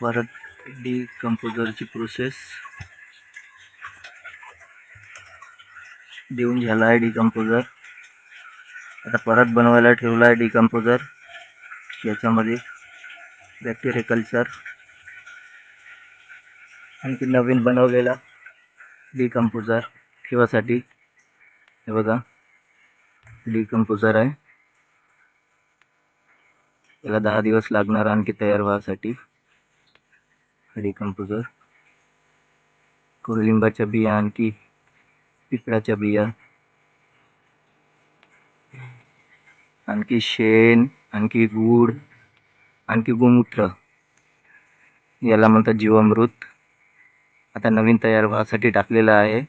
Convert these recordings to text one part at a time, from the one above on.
परत डिकम्पोजरची प्रोसेस देऊन झाला आहे डिकम्पोजर आता परत बनवायला ठेवला आहे डिकम्पोजर याच्यामध्ये बॅक्टेरिया कल्चर आणखी नवीन बनवलेला डिकम्पोजर ठेवासाठी. हे बघा. डिकम्पोजर आहे. त्याला दहा दिवस लागणार आणखी तयार व्हायसाठी. डिकम्पोजर कोलिंबाच्या बिया आणखी पिपळाच्या बिया आणखी शेण आणखी गूळ आणखी गोमूत्र याला म्हणतात जीवामृत. आता नवीन तयार व्हायसाठी टाकलेला आहे.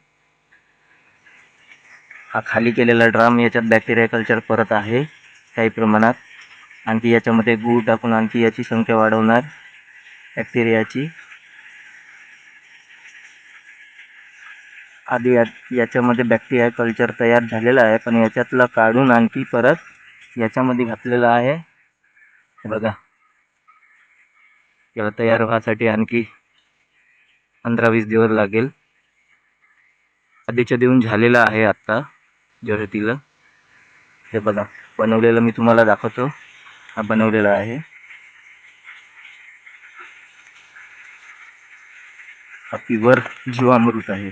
हा खाली केलेला ड्राम याच्यात बॅक्टेरिया कल्चर परत आहे काही प्रमाणात. आणखी याच्यामध्ये गूळ टाकून आणखी याची संख्या वाढवणार. बॅक्टेरियाची आधी या याच्यामध्ये बॅक्टेरिया कल्चर तयार झालेला आहे पण याच्यातला काढून आणखी परत याच्यामध्ये घातलेलं आहे. हे बघा. याला तयार व्हायसाठी आणखी पंधरा वीस दिवस लागेल. आधीच्या देऊन झालेला आहे आत्ता जळतीला हे बघा बनवलेलं मी तुम्हाला दाखवतो. हा बनवलेला आहे. हा प्युअर जीवामृत आहे.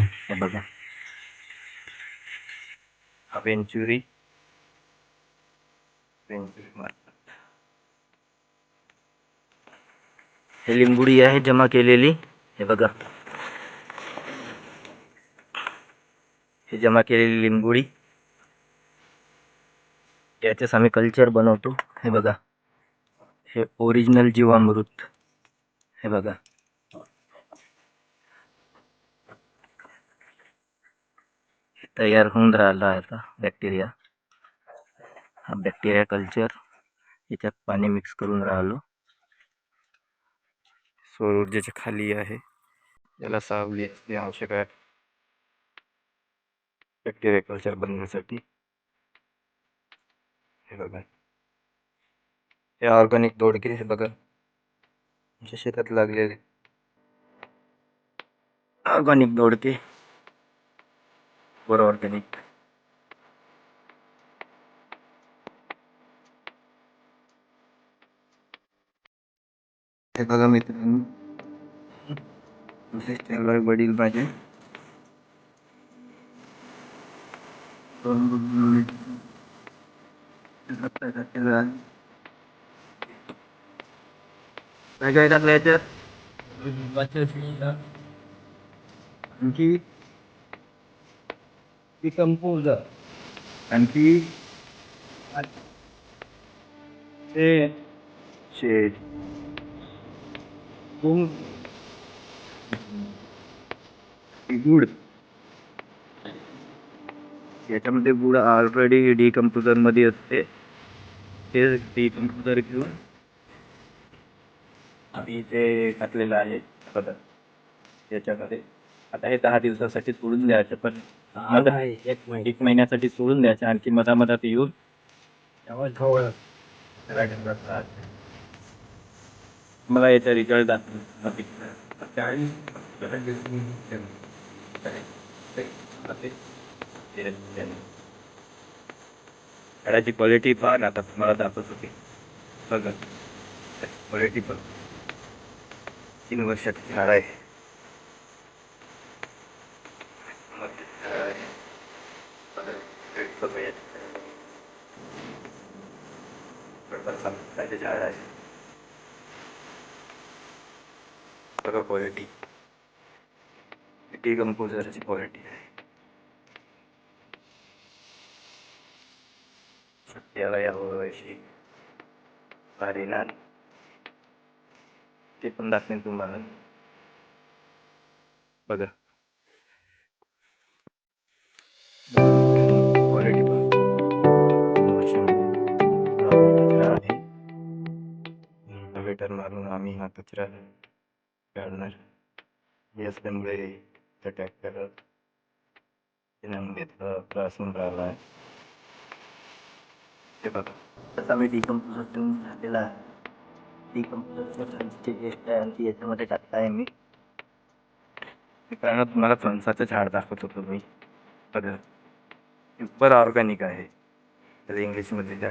हे बघा. हा वेंचुरी वेंचुरी हे लिंबुडी आहे जमा केलेली. हे बघा. हे जमा केलेली लिंबुडी. याच्याच आम्ही कल्चर बनवतो. हे बघा. हे ओरिजिनल जीवामृत. हे बघा. तयार होऊन राहिला आता बॅक्टेरिया हा बॅक्टेरिया कल्चर याच्यात पाणी मिक्स करून राहिलो. सौर खाली आहे, याला सावली आवश्यक आहे. बॅक्टेरिया कल्चर बनवण्यासाठी हे बघा. हे ऑर्गॅनिक दोडके हे बघा. आमच्या organic boron organik. gagamitin baca, stellar kita ya. budget. Nagay na ledger. Bachelor Baca na. Ang key. आणखी डिकम्पोजर आणखी शेण शेड गुळ गुड याच्यामध्ये गुळ ऑलरेडी डिकम्पोजरमध्ये असते. ते डिकम्पोजर घेऊन आम्ही ते घातलेलं आहे. पदार्थ याच्यामध्ये आता हे दहा दिवसासाठी सोडून द्यायचं पण आता एक महिना. एक महिन्यासाठी सोडून द्यायचं आणखी मधा मधात येऊन मला याचा रिझल्ट झाडाची क्वालिटी ना आता तुम्हाला दाखवत होती बघा. क्वालिटी पण. तीन वर्षात झाड आहे. ചാടാൻ ഒക്കെ പോയട്ടി ടീ കമ്പൂസ് വരച്ച് പോയട്ടി സത്യാലയാവശി Parinan Di pendak nih tumbangan Baga. वेटर मारून आम्ही हा कचरा काढणार. हे असल्यामुळे त्या ट्रॅक्टर त्रास होऊन राहिला आहे. हे बघा. तसा मी डिकम्पोजर झालेला आहे. ती गोष्ट आहे आणि ती याच्यामध्ये टाकताय मी. कारण तुम्हाला फणसाचं झाड दाखवत होतो मी. बरं ऑर्गॅनिक आहे. तर इंग्लिशमध्ये त्या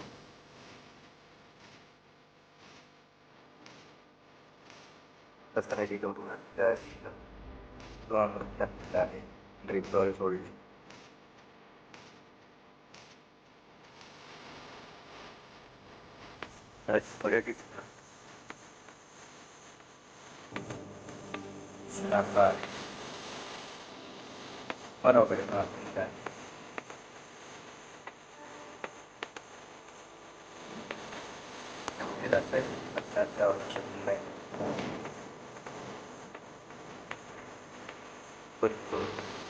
सोडली पर्यटक शाखा बरोबर आहे हा, करतत?